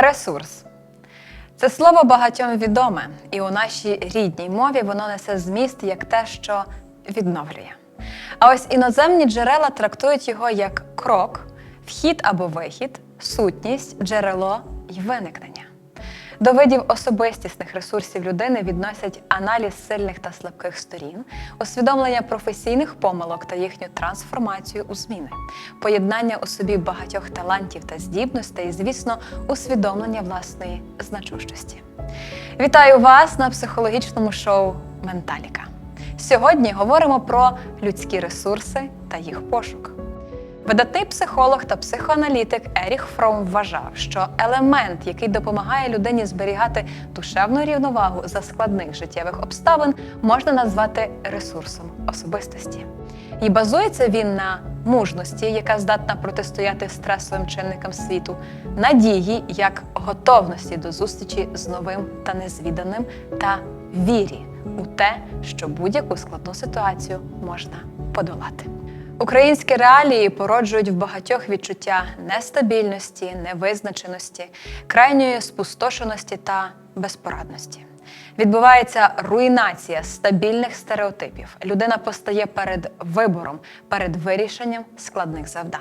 Ресурс. Це слово багатьом відоме, і у нашій рідній мові воно несе зміст як те, що відновлює. А ось іноземні джерела трактують його як крок, вхід або вихід, сутність, джерело й виникнення. До видів особистісних ресурсів людини відносять аналіз сильних та слабких сторін, усвідомлення професійних помилок та їхню трансформацію у зміни, поєднання у собі багатьох талантів та здібностей, і, звісно, усвідомлення власної значущості. Вітаю вас на психологічному шоу Менталіка. Сьогодні говоримо про людські ресурси та їх пошук. Видатний психолог та психоаналітик Еріх Фром вважав, що елемент, який допомагає людині зберігати душевну рівновагу за складних життєвих обставин, можна назвати ресурсом особистості. І базується він на мужності, яка здатна протистояти стресовим чинникам світу, надії як готовності до зустрічі з новим та незвіданим, та вірі у те, що будь-яку складну ситуацію можна подолати. Українські реалії породжують в багатьох відчуття нестабільності, невизначеності, крайньої спустошеності та безпорадності. Відбувається руйнація стабільних стереотипів. Людина постає перед вибором, перед вирішенням складних завдань.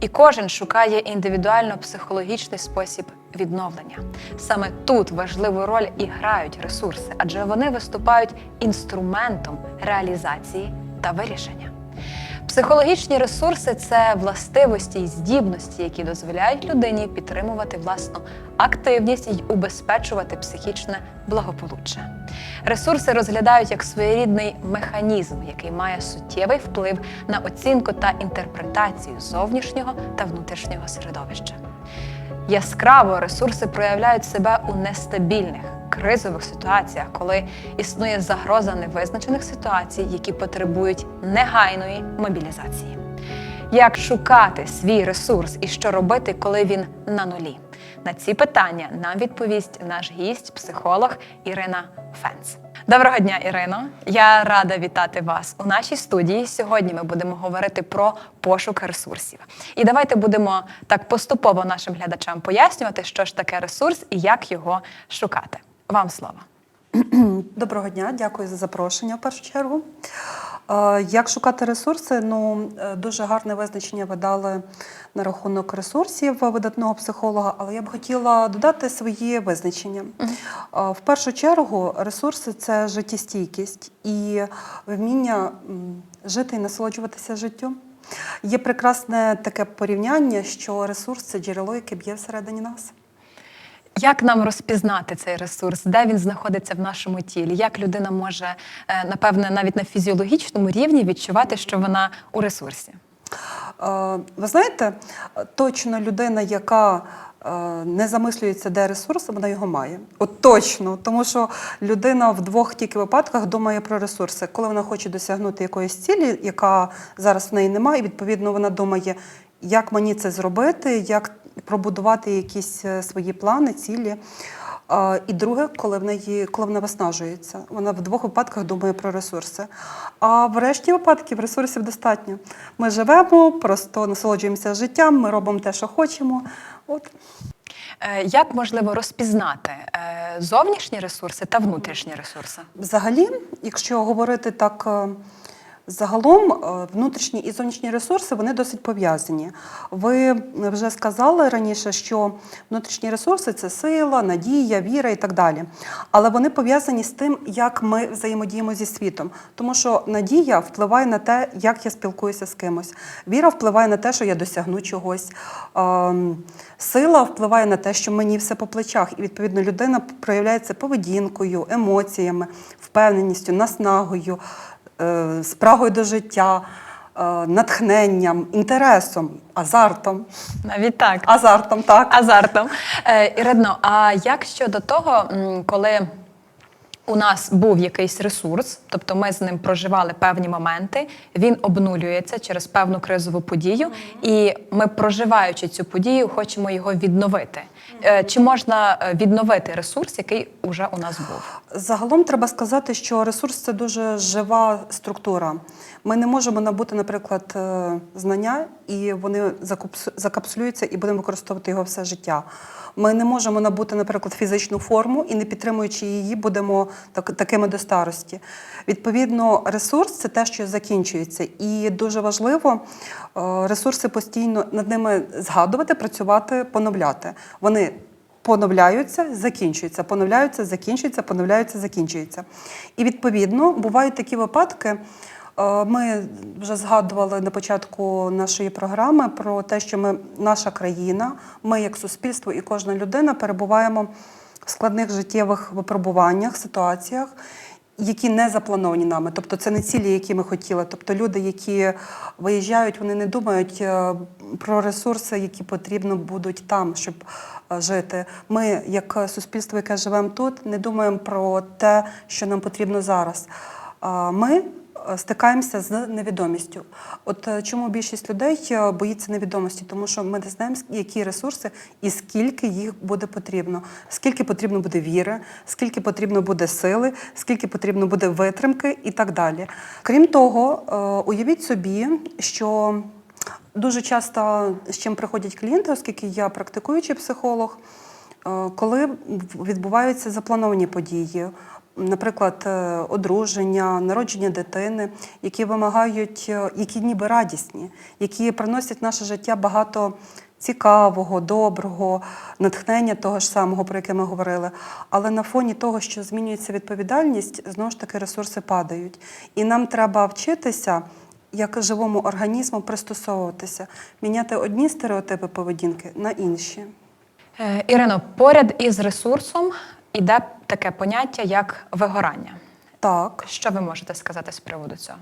І кожен шукає індивідуально психологічний спосіб відновлення. Саме тут важливу роль і грають ресурси, адже вони виступають інструментом реалізації та вирішення. Психологічні ресурси це властивості і здібності, які дозволяють людині підтримувати власну активність і убезпечувати психічне благополуччя. Ресурси розглядають як своєрідний механізм, який має суттєвий вплив на оцінку та інтерпретацію зовнішнього та внутрішнього середовища. Яскраво ресурси проявляють себе у нестабільних, кризових ситуаціях, коли існує загроза невизначених ситуацій, які потребують негайної мобілізації. Як шукати свій ресурс і що робити, коли він на нулі? На ці питання нам відповість наш гість, психолог Ірина Фенц. Доброго дня, Ірино! Я рада вітати вас у нашій студії. Сьогодні ми будемо говорити про пошук ресурсів. І давайте будемо так поступово нашим глядачам пояснювати, що ж таке ресурс і як його шукати. Вам слово. Доброго дня, дякую за запрошення в першу чергу. Е, Як шукати ресурси? Ну, е, дуже гарне визначення ви дали на рахунок ресурсів видатного психолога, але я б хотіла додати свої визначення. Е, В першу чергу, ресурси це життєстійкість і вміння жити і насолоджуватися життям. Є прекрасне таке порівняння, що ресурс це джерело, яке б'є всередині нас. Як нам розпізнати цей ресурс, де він знаходиться в нашому тілі? Як людина може, е, напевне, навіть на фізіологічному рівні відчувати, що вона у ресурсі? Е, Ви знаєте, точно людина, яка е, не замислюється, де ресурс, вона його має. От точно, тому що людина в двох тільки випадках думає про ресурси. Коли вона хоче досягнути якоїсь цілі, яка зараз в неї немає, і відповідно вона думає, як мені це зробити, як пробудувати якісь е, свої плани, цілі. І друге, коли в неї коли вона виснажується, вона в двох випадках думає про ресурси. А в решті випадків ресурсів достатньо. Ми живемо, просто насолоджуємося життям, ми робимо те, що хочемо. От Е, Як можливо розпізнати е, зовнішні ресурси та внутрішні ресурси? взагалі, якщо говорити так. Е, Загалом е, внутрішні і зовнішні ресурси вони досить пов'язані. Ви вже сказали раніше, що внутрішні ресурси це сила, надія, віра і так далі. Але вони пов'язані з тим, як ми взаємодіємо зі світом. Тому що надія впливає на те, як я спілкуюся з кимось. Віра впливає на те, що я досягну чогось. Ем, Сила впливає на те, що мені все по плечах, і відповідно людина проявляється поведінкою, емоціями, впевненістю, наснагою е, спрагою до життя, е, натхненням, інтересом, азартом. Навіть так. Азартом, так. Азартом. Іридно, Ірино, а як щодо того, коли у нас був якийсь ресурс, тобто ми з ним проживали певні моменти, він обнулюється через певну кризову подію, і ми, проживаючи цю подію, хочемо його відновити. Е, Чи можна е, відновити ресурс, який уже у нас був? Загалом треба сказати, що ресурс це дуже жива структура. Ми не можемо набути, наприклад, е, знання, і вони закапсулюються і будемо використовувати його все життя. Ми не можемо набути, наприклад, фізичну форму і не підтримуючи її, будемо так, такими до старості. Відповідно, ресурс це те, що закінчується. І дуже важливо е, ресурси постійно над ними згадувати, працювати, поновляти. Вони поновляються, закінчуються, поновляються, закінчуються, поновляються, закінчуються. І відповідно бувають такі випадки. Е, Ми вже згадували на початку нашої програми про те, що ми, наша країна, ми як суспільство і кожна людина перебуваємо в складних життєвих випробуваннях, ситуаціях, які не заплановані нами. Тобто це не цілі, які ми хотіли. Тобто люди, які виїжджають, вони не думають е, про ресурси, які потрібно будуть там, щоб е, жити. Ми, як суспільство, яке живемо тут, не думаємо про те, що нам потрібно зараз. Ми стикаємося з невідомістю. От е, чому більшість людей е, боїться невідомості? Тому що ми не знаємо, які ресурси і скільки їх буде потрібно, скільки потрібно буде віри, скільки потрібно буде сили, скільки потрібно буде витримки і так далі. Крім того, е, уявіть собі, що дуже часто з чим приходять клієнти, оскільки я практикуючий психолог. Коли відбуваються заплановані події, наприклад, е, одруження, народження дитини, які вимагають, е, які ніби радісні, які приносять в наше життя багато цікавого, доброго, натхнення того ж самого, про яке ми говорили. Але на фоні того, що змінюється відповідальність, знову ж таки ресурси падають. І нам треба вчитися як живому організму пристосовуватися, міняти одні стереотипи поведінки на інші. Е, Ірино, поряд із ресурсом іде таке поняття, як вигорання. Так, Що ви можете сказати з приводу цього?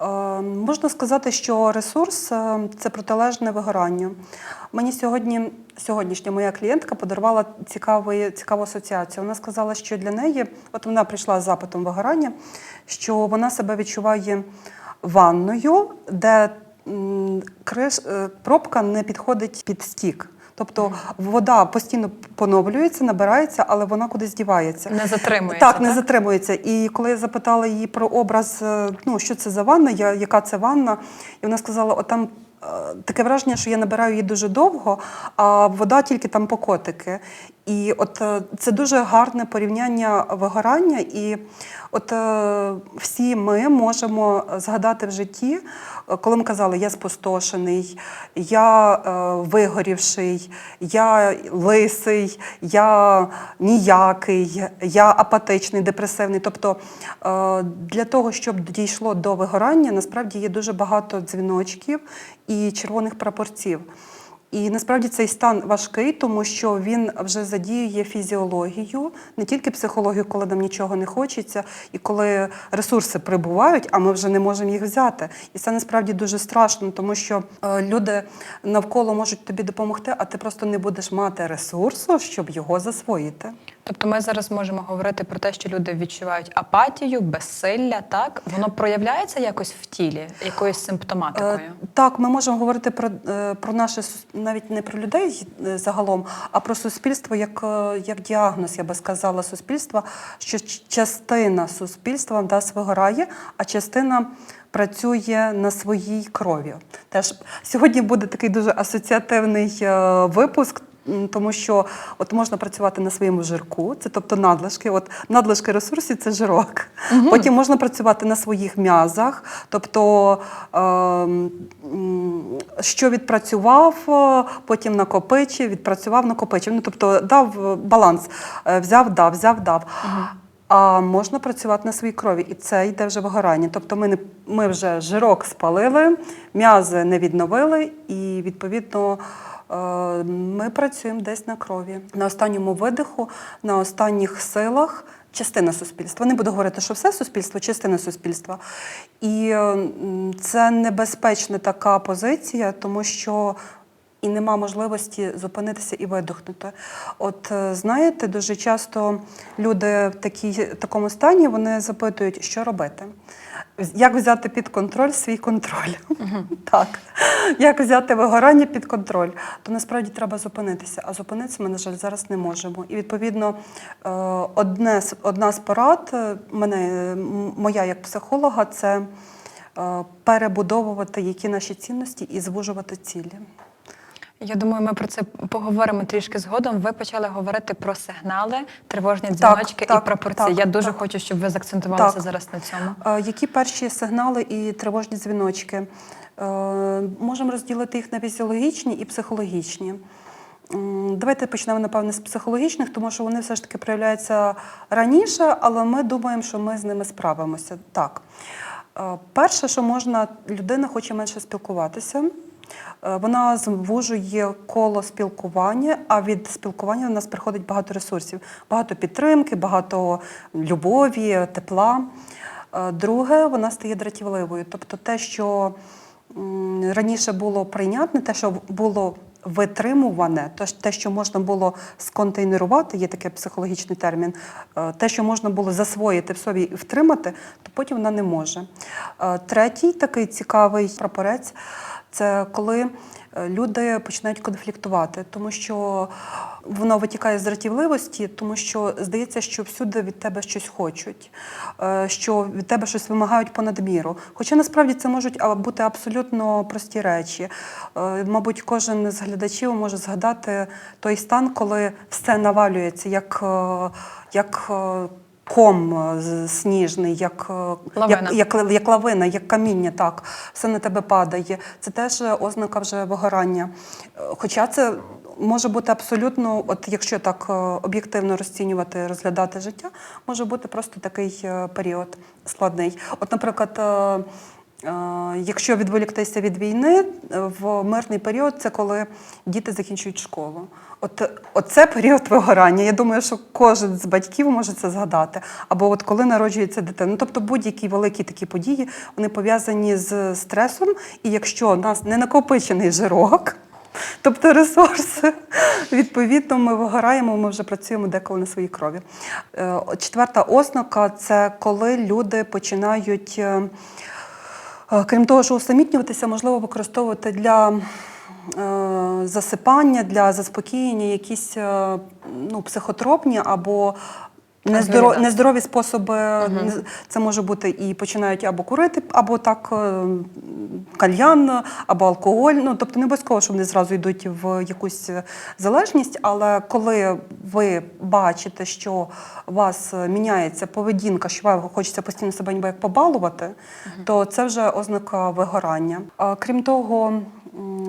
е, можна сказати, що ресурс е, це протилежне вигоранню. Мені сьогодні, сьогоднішня моя клієнтка подарувала цікавий, цікаву асоціацію. Вона сказала, що для неї, от вона прийшла з запитом вигорання, що вона себе відчуває ванною, де криш, е, пробка не підходить під стік. Тобто вода постійно поновлюється, набирається, але вона кудись дівається. Не затримується, Так, не так? затримується. І коли я запитала її про образ, е, ну що це за ванна, я, яка це ванна, і вона сказала: отам. там. Таке враження, що я набираю її дуже довго, а вода тільки там по котики. І от е, це дуже гарне порівняння вигорання. І от е, всі ми можемо згадати в житті, е, коли ми казали, я спустошений, я вигорівший, я лисий, я ніякий, я апатичний, депресивний. Тобто для того, щоб дійшло до вигорання, насправді є дуже багато дзвіночків і червоних прапорців. І насправді цей стан важкий, тому що він вже задіює фізіологію, не тільки психологію, коли нам нічого не хочеться, і коли ресурси прибувають, а ми вже не можемо їх взяти. І це насправді дуже страшно, тому що е, люди навколо можуть тобі допомогти, а ти просто не будеш мати ресурсу, щоб його засвоїти. Тобто ми зараз можемо говорити про те, що люди відчувають апатію, безсилля, так? Воно проявляється якось в тілі, якоюсь симптоматикою. Е, Так, ми можемо говорити про, е, про наше навіть не про людей е, загалом, а про суспільство як, е, як діагноз, я би сказала, суспільства, що частина суспільства да, вигорає, а частина працює на своїй крові. Теж сьогодні буде такий дуже асоціативний випуск. Тому що от можна працювати на своєму жирку, це тобто надлишки. От надлишки ресурсів це жирок. Потім можна працювати на своїх м'язах, тобто м, що відпрацював, е, потім накопичив, відпрацював, накопичив. Ну тобто дав е, баланс, Е, взяв, дав, взяв, дав. А можна працювати на своїй крові, і це йде вже вигорання. Тобто ми, не, ми вже жирок спалили, м'язи не відновили, і відповідно е, ми працюємо десь на крові. На останньому видиху, на останніх силах. Частина суспільства. Не буду говорити, що все суспільство, частина суспільства. І е, це небезпечна така позиція, тому що і нема можливості зупинитися і видихнути. От е, знаєте, дуже часто люди в такій, такому стані вони запитують, що робити. Як взяти під контроль свій контроль? Так. Як взяти вигорання під контроль? То насправді треба зупинитися. А зупинитися ми, на жаль, зараз не можемо. І відповідно, е, одне, одна з порад е, мене, моя як психолога, це перебудовувати які наші цінності і звужувати цілі. Я думаю, ми про це поговоримо трішки згодом. Ви почали говорити про сигнали, тривожні дзвіночки так, і пропорції. так, Я дуже так. хочу, щоб ви заакцентувалися Так. зараз на цьому. Е, Які перші сигнали і тривожні дзвіночки? Е, Можемо розділити їх на фізіологічні і психологічні. Давайте почнемо, напевне, з психологічних, тому що вони все ж таки проявляються раніше, але ми думаємо, що ми з ними справимося. Так. Е, Перше, що можна, людина хоче менше спілкуватися. Е, Вона звужує коло спілкування, а від спілкування у нас приходить багато ресурсів, багато підтримки, багато любові, тепла. Е, Друге, вона стає дратівливою. Тобто те, що раніше було прийнятне, те, що було витримуване, те, що можна було сконтейнерувати, є такий психологічний термін, е, те, що можна було засвоїти в собі і втримати, то потім вона не може. Третій такий цікавий прапорець це коли е, люди починають конфліктувати, тому що воно витікає з дратівливості, тому що здається, що всюди від тебе щось хочуть, е, що від тебе щось вимагають понад міру. Хоча насправді це можуть бути абсолютно прості речі. Е, Мабуть, кожен з глядачів може згадати той стан, коли все навалюється, як, як ком е, сніжний, як, е, Лавина. як, як, як лавина, як каміння, так, все на тебе падає. Це теж ознака вже вигорання. Е, Хоча це може бути абсолютно, от якщо так об'єктивно розцінювати, розглядати життя, може бути просто такий період складний. От, наприклад, Якщо відволіктися від війни, в мирний період це коли діти закінчують школу. От оце період вигорання. Я думаю, що кожен з батьків може це згадати. Або от коли народжується дитина. Ну, тобто будь-які великі такі події вони пов'язані з стресом. І якщо у нас не накопичений жирок, тобто ресурси, відповідно, ми вигораємо, ми вже працюємо деколи на своїй крові. Е, Четверта ознака це коли люди починають. е, Е, Крім того, що усамітнюватися, можливо використовувати для засипання, для заспокоєння якісь е, ну, психотропні або нездоро, нездорові способи. Не- Це може бути і починають або курити, або так е, кальян, або алкоголь. Ну, тобто не обов'язково, що вони зразу йдуть в якусь е, залежність, але коли ви бачите, що у вас е, міняється поведінка, що вам хочеться постійно себе ніби як побалувати, то це вже ознака вигорання. Крім того,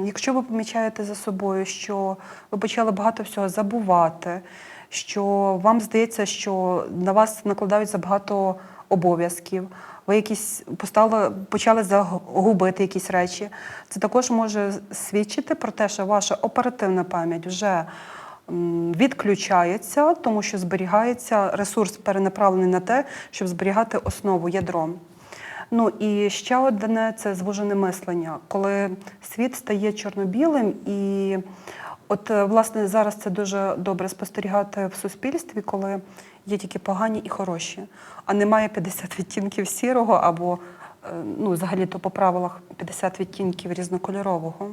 якщо ви помічаєте за собою, що ви почали багато всього забувати, що вам здається, що на вас накладають забагато обов'язків, ви якісь постали, почали загубити якісь речі. Це також може свідчити про те, що ваша оперативна пам'ять вже відключається, тому що зберігається ресурс перенаправлений на те, щоб зберігати основу ядром. Ну і ще одне це звужене мислення, коли світ стає чорно-білим і От, е, власне, зараз це дуже добре спостерігати в суспільстві, коли є тільки погані і хороші, а немає 50 відтінків сірого або е, ну, взагалі-то по правилах 50 відтінків різнокольорового.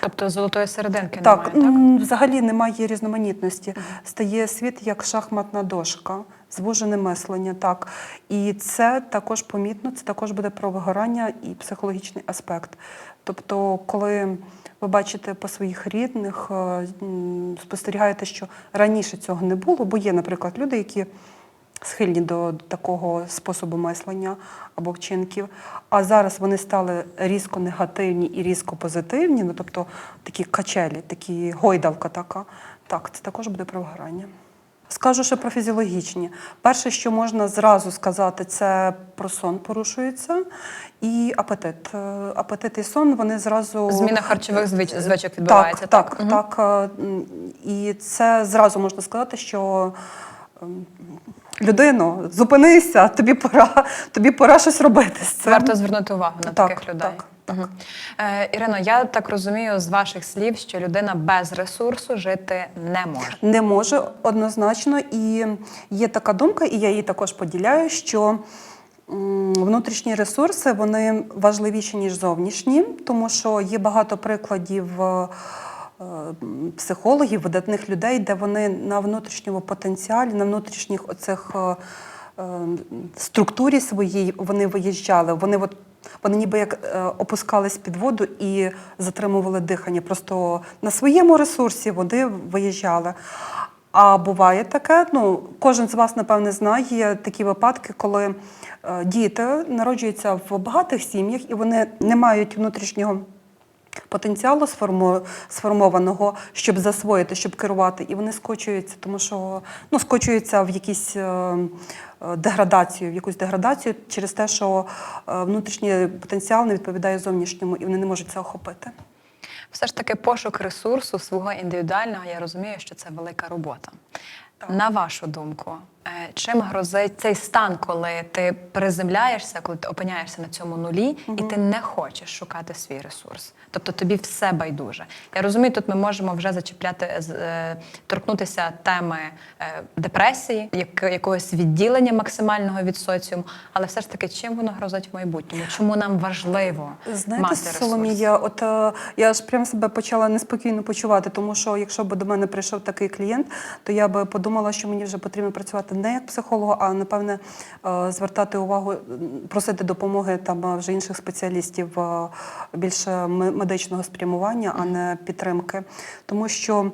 Тобто золотої серединки Так, немає, так? взагалі немає різноманітності. Стає світ як шахматна дошка, звужене мислення. Так. І це також помітно, це також буде про вигорання і психологічний аспект. Тобто, коли ви бачите по своїх рідних, е, спостерігаєте, що раніше цього не було, бо є, наприклад, люди, які схильні до такого способу мислення або вчинків. А зараз вони стали різко негативні і різко позитивні, ну тобто такі качелі, такі гойдалка така. Так, це також буде про вигорання. Скажу ще про фізіологічні. Перше, що можна зразу сказати, це про сон порушується і апетит. Е, Апетит і сон вони зразу Зміна харчових звич- звичок відбувається, Так, так? так, так. е, І це зразу можна сказати, що ем, людино, зупинися, тобі пора, тобі пора щось робити з цим. Варто звернути увагу на Так, таких людей. так, так. Мгм. Е, Ірино, я так розумію з ваших слів, що людина без ресурсу жити не може. Не може однозначно. І є така думка, і я її також поділяю, що Внутрішні ресурси вони важливіші, ніж зовнішні, тому що є багато прикладів е, психологів, видатних людей, де вони на внутрішньому потенціалі, на внутрішніх оцих е, е, структурі своїй вони виїжджали. Вони от вони ніби як е, опускались під воду і затримували дихання. Просто на своєму ресурсі води виїжджали. А буває таке, ну кожен з вас, напевне, знає такі випадки, коли е, діти народжуються в багатих сім'ях і вони не мають внутрішнього потенціалу сформованого, щоб засвоїти, щоб керувати, і вони скочуються, тому що ну, скочуються в якісь. е, е, Деградацію, в якусь деградацію через те, що е, внутрішній потенціал не відповідає зовнішньому, і вони не можуть це охопити. Все ж таки, пошук ресурсу свого індивідуального, я розумію, що це велика робота. На вашу думку, чим грозить цей стан, коли ти приземляєшся, коли ти опиняєшся на цьому нулі, і ти не хочеш шукати свій ресурс? Тобто тобі все байдуже. Я розумію, тут ми можемо вже зачіпляти, е, торкнутися теми е, депресії, як, якогось відділення максимального від соціуму, але все ж таки, чим воно грозить в майбутньому? Чому нам важливо Знаєте, мати ресурс? Соломія, от е, я ж прям себе почала неспокійно почувати, тому що якщо б до мене прийшов такий клієнт, то я би подумала, що мені вже потрібно працювати не як психолога, а напевне е, звертати увагу, просити допомоги там е, вже інших спеціалістів е, більше медичного спрямування, а не підтримки. Тому що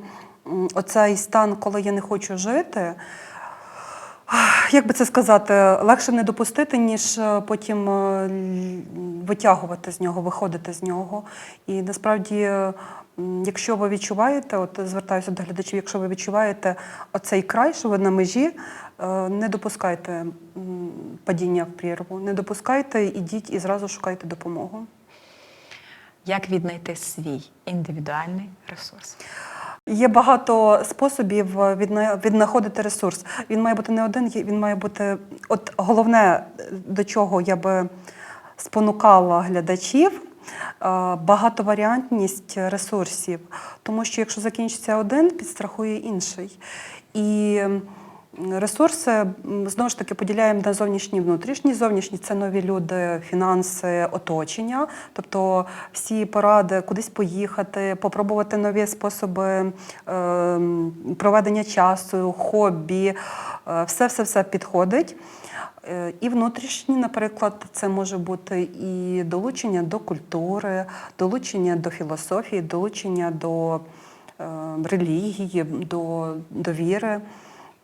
оцей стан, коли я не хочу жити. Як би це сказати, легше не допустити, ніж потім витягувати з нього, виходити з нього. І насправді, е, якщо ви відчуваєте, от звертаюся до глядачів, якщо ви відчуваєте оцей край, що ви на межі, е, не допускайте падіння в прірву, не допускайте, ідіть і зразу шукайте допомогу. Як віднайти свій індивідуальний ресурс? Є багато способів е, віднаходити ресурс. Він має бути не один, він має бути. От головне, до чого я би спонукала глядачів. е, Багатоваріантність ресурсів, тому що якщо закінчиться один, підстрахує інший. І ресурси знову ж таки поділяємо на зовнішні і внутрішні. Зовнішні це нові люди, фінанси, оточення, тобто всі поради кудись поїхати, попробувати нові способи е, проведення часу, хобі, все все все підходить. Е, І внутрішні, наприклад, це може бути і долучення до культури, долучення до філософії, долучення до е, релігії, до, до віри.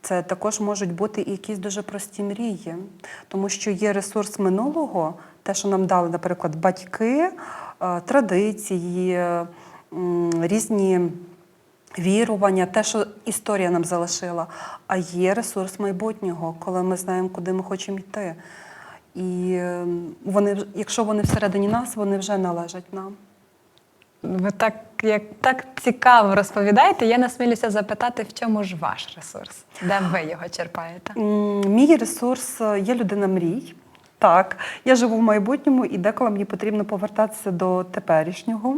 Це також можуть бути і якісь дуже прості мрії, тому що є ресурс минулого, те, що нам дали, наприклад, батьки, е, традиції, різні вірування, те, що історія нам залишила. А є ресурс майбутнього, коли ми знаємо, куди ми хочемо йти. І е, вони, якщо вони всередині нас, вони вже належать нам. Ви так, як, так цікаво розповідаєте, я насмілюся запитати, в чому ж ваш ресурс? Де ви його черпаєте? Мій ресурс е, є людина мрій. Так, я живу в майбутньому і деколи мені потрібно повертатися до теперішнього.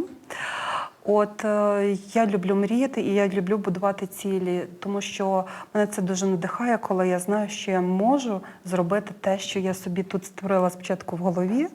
От е, я люблю мріяти і я люблю будувати цілі, тому що мене це дуже надихає, коли я знаю, що я можу зробити те, що я собі тут створила спочатку в голові,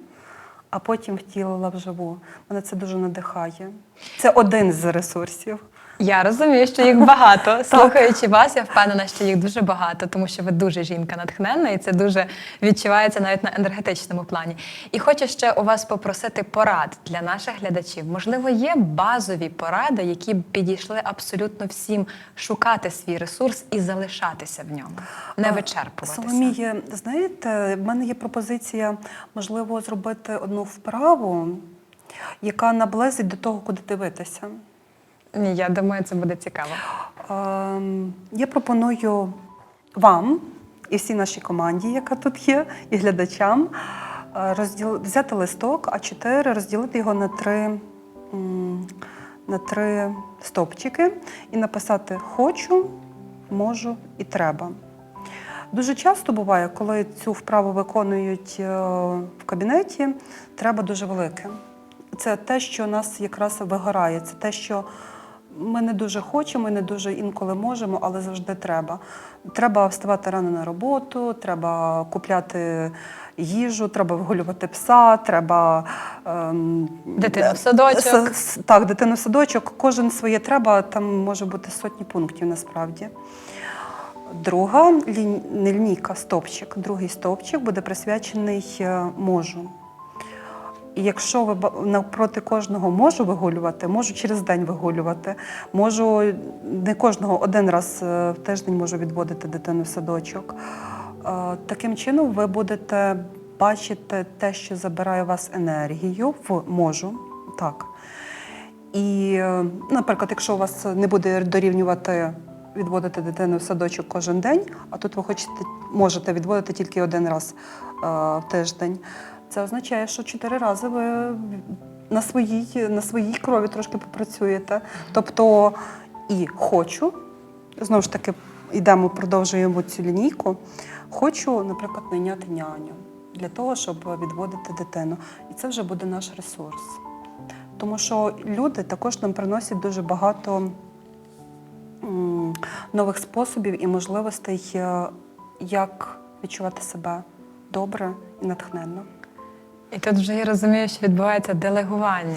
а потім втілила вживу. Мене це дуже надихає. Це один з ресурсів. Я розумію, що їх багато. Слухаючи вас, я впевнена, що їх дуже багато, тому що ви дуже жінка натхненна, і це дуже відчувається навіть на енергетичному плані. І хочу ще у вас попросити порад для наших глядачів. Можливо, є базові поради, які б підійшли абсолютно всім шукати свій ресурс і залишатися в ньому, не вичерпуватися. Соломіє, знаєте, в мене є пропозиція, можливо, зробити одну вправу, яка наблизить до того, куди дивитися. Я думаю, це буде цікаво. Ем, Я пропоную вам і всій нашій команді, яка тут є, і глядачам, е, розділ... взяти листок А4, розділити його на три, на три стовпчики і написати хочу, можу і треба. Дуже часто буває, коли цю вправу виконують е, в кабінеті, треба дуже велике. Це те, що нас якраз вигорає, це те, що Ми не дуже хочемо, не дуже інколи можемо, але завжди треба. Треба вставати рано на роботу, треба купляти їжу, треба вигулювати пса, треба ем, Дитину в садочок. с- с- Так, дитину в садочок. Кожен своє треба, там може бути сотні пунктів насправді. Друга не лінійка, стовпчик. Другий стовпчик буде присвячений е, можу. І якщо ви навпроти кожного можу вигулювати, можу через день вигулювати, можу не кожного один раз е, в тиждень можу відводити дитину в садочок. Е, Таким чином ви будете бачити те, що забирає у вас енергію в можу. Так. І, е, наприклад, якщо у вас не буде дорівнювати відводити дитину в садочок кожен день, а тут ви хочете, можете відводити тільки один раз в тиждень, це означає, що чотири рази ви на своїй, на своїй крові трошки попрацюєте. Тобто і хочу, знову ж таки, йдемо, продовжуємо цю лінійку. Хочу, наприклад, найняти няню для того, щоб відводити дитину. І це вже буде наш ресурс. Тому що люди також нам приносять дуже багато нових способів і можливостей, е, як відчувати себе добре і натхненно. І тут вже я розумію, що відбувається делегування.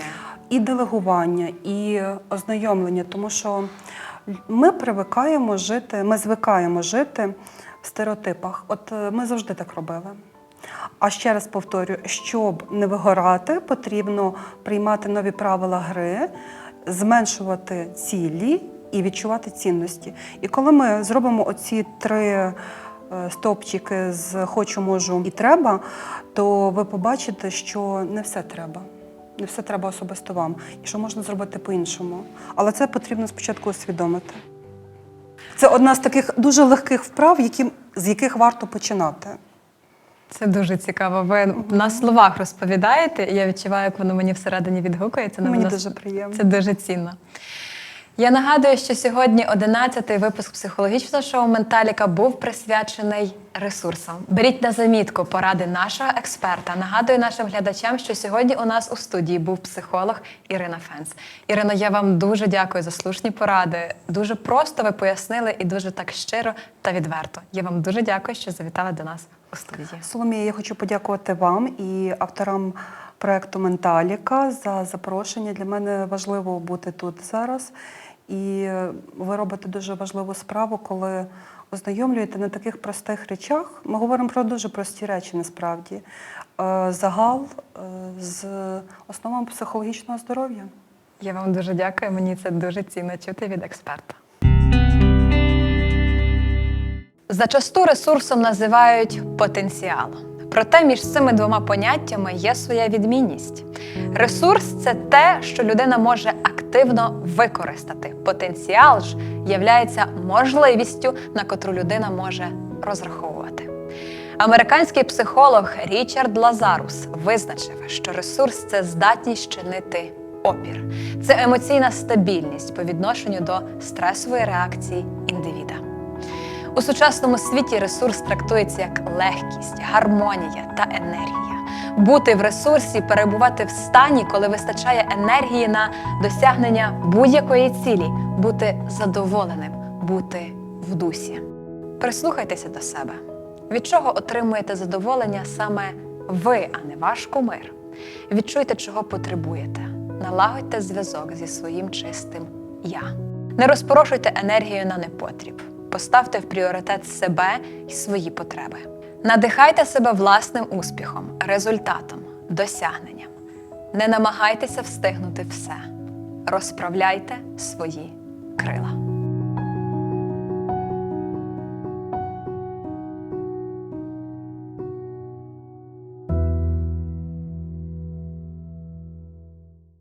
І делегування, і ознайомлення, тому що ми привикаємо жити, ми звикаємо жити в стереотипах. От е, ми завжди так робили. А ще раз повторюю, щоб не вигорати, потрібно приймати нові правила гри, зменшувати цілі і відчувати цінності. І коли ми зробимо оці три е, стовпчики з хочу, можу і треба, то ви побачите, що не все треба. Не все треба особисто вам, і що можна зробити по-іншому. Але це потрібно спочатку усвідомити. Це одна з таких дуже легких вправ, які, з яких варто починати. Це дуже цікаво. Ви на словах розповідаєте, і я відчуваю, як воно мені всередині відгукується. на Мені мене. дуже приємно. Це дуже цінно. Я нагадую, що сьогодні 11-й випуск психологічного шоу Менталіка був присвячений ресурсам. Беріть на замітку поради нашого експерта. Нагадую нашим глядачам, що сьогодні у нас у студії був психолог Ірина Фенс. Ірино, я вам дуже дякую за слушні поради. Дуже просто ви пояснили і дуже так щиро та відверто. Я вам дуже дякую, що завітали до нас у студії. Соломія, я хочу подякувати вам і авторам проекту Менталіка за запрошення. Для мене важливо бути тут зараз. І ви робите дуже важливу справу, коли ознайомлюєте на таких простих речах. Ми говоримо про дуже прості речі насправді. Е, Загал е, з основами психологічного здоров'я. Я вам дуже дякую. Мені це дуже цінно чути від експерта. Зачасту ресурсом називають потенціал. Проте між цими двома поняттями є своя відмінність. Ресурс це те, що людина може активно використати. Потенціал ж являється можливістю, на котру людина може розраховувати. Американський психолог Річард Лазарус визначив, що ресурс це здатність чинити опір, це емоційна стабільність по відношенню до стресової реакції індивіда. У сучасному світі ресурс трактується як легкість, гармонія та енергія. Бути в ресурсі, перебувати в стані, коли вистачає енергії на досягнення будь-якої цілі, бути задоволеним, бути в дусі. Прислухайтеся до себе. Від чого отримуєте задоволення саме ви, а не ваш кумир? Відчуйте, чого потребуєте. Налагодьте зв'язок зі своїм чистим я. Не розпорошуйте енергію на непотріб. Поставте в пріоритет себе і свої потреби. Надихайте себе власним успіхом, результатом, досягненням. Не намагайтеся встигнути все. Розправляйте свої крила.